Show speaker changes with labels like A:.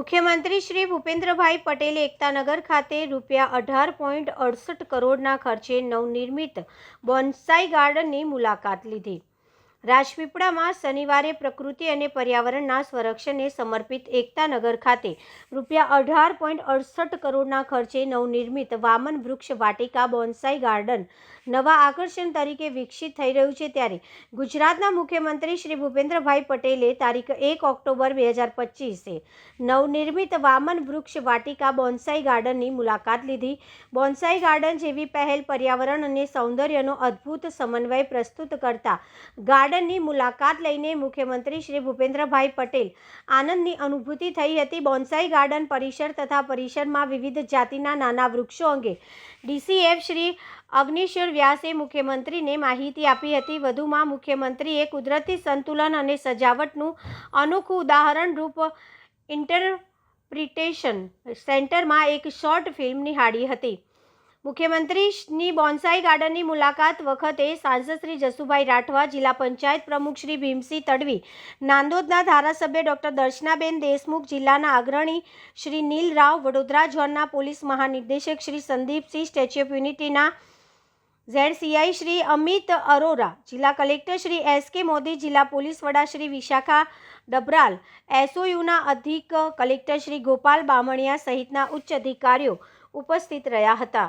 A: મુખ્યમંત્રી શ્રી ભૂપેન્દ્રભાઈ પટેલે એકતાનગર ખાતે રૂપિયા અઢાર પોઈન્ટ અડસઠ કરોડના ખર્ચે નવનિર્મિત બોન્સાઈ ગાર્ડનની મુલાકાત લીધી. રાજપીપળામાં શનિવારે પ્રકૃતિ અને પર્યાવરણના સંરક્ષણને સમર્પિત એકતાનગર ખાતે રૂપિયા અઢાર પોઈન્ટ અડસઠ કરોડના ખર્ચે નવનિર્મિત વામન વૃક્ષ વાટિકા બોન્સાઈ ગાર્ડન નવા આકર્ષણ તરીકે વિકસિત થઈ રહ્યું છે ત્યારે ગુજરાતના મુખ્યમંત્રી શ્રી ભૂપેન્દ્રભાઈ પટેલે તારીખ એક ઓક્ટોબર બે હજાર પચીસે નવનિર્મિત વામન વૃક્ષ વાટિકા બોન્સાઈ ગાર્ડનની મુલાકાત લીધી. બોન્સાઈ ગાર્ડન જેવી પહેલ પર્યાવરણ અને સૌંદર્યનો અદ્ભુત સમન્વય પ્રસ્તુત કરતા ગાર્ડનની મુલાકાત લઈને મુખ્યમંત્રી શ્રી ભૂપેન્દ્રભાઈ પટેલ આનંદની અનુભૂતિ થઈ હતી. બોન્સાઈ ગાર્ડન પરિસર તથા પરિસરમાં વિવિધ જાતિના નાના વૃક્ષો અંગે ડીસીએફ શ્રી અગ્નિશ્વર વ્યાસે મુખ્યમંત્રીને માહિતી આપી હતી. વધુમાં મુખ્યમંત્રીએ કુદરતી સંતુલન અને સજાવટનું અનોખું ઉદાહરણ રૂપ ઇન્ટરપ્રિટેશન સેન્ટરમાં એક શોર્ટ ફિલ્મ નિહાળી હતી. મુખ્યમંત્રીની બોન્સાઈ ગાર્ડનની મુલાકાત વખતે સાંસદ શ્રી જસુભાઈ રાઠવા, જિલ્લા પંચાયત પ્રમુખ શ્રી ભીમસિંહ તડવી, નાંદોદના ધારાસભ્ય ડૉક્ટર દર્શનાબેન દેશમુખ, જિલ્લાના અગ્રણી શ્રી નીલ રાવ, વડોદરા ઝોનના પોલીસ મહાનિર્દેશક શ્રી સંદીપસિંહ, સ્ટેચ્યુ ઓફ યુનિટીના ઝેડસીઆઈ શ્રી અમિત અરોરા, જિલ્લા કલેક્ટર શ્રી એસ કે મોદી, જિલ્લા પોલીસ વડા શ્રી વિશાખા ડબરાલ, એસઓયુના અધિક કલેક્ટર શ્રી ગોપાલ બામણિયા સહિતના ઉચ્ચ અધિકારીઓ ઉપસ્થિત રહ્યા હતા.